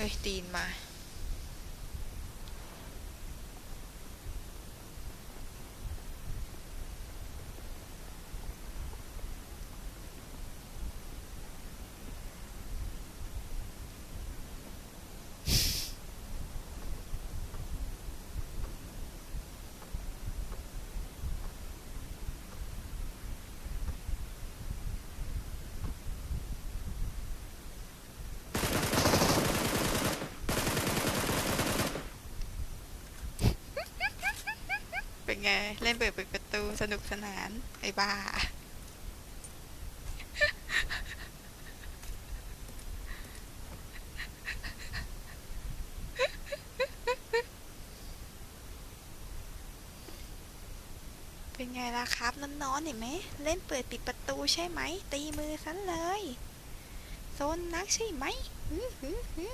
อ้ยตีนมา เป็นไง เล่นเปิดเปิดประตูสนุกสนาน ไอ้บ้า เป็นไงล่ะครับน้อนๆเห็นไหม เล่นเปิดปิดประตูใช่ไหม ตีมือฉันเลย โซนนักใช่ไหมฮึฮึฮึ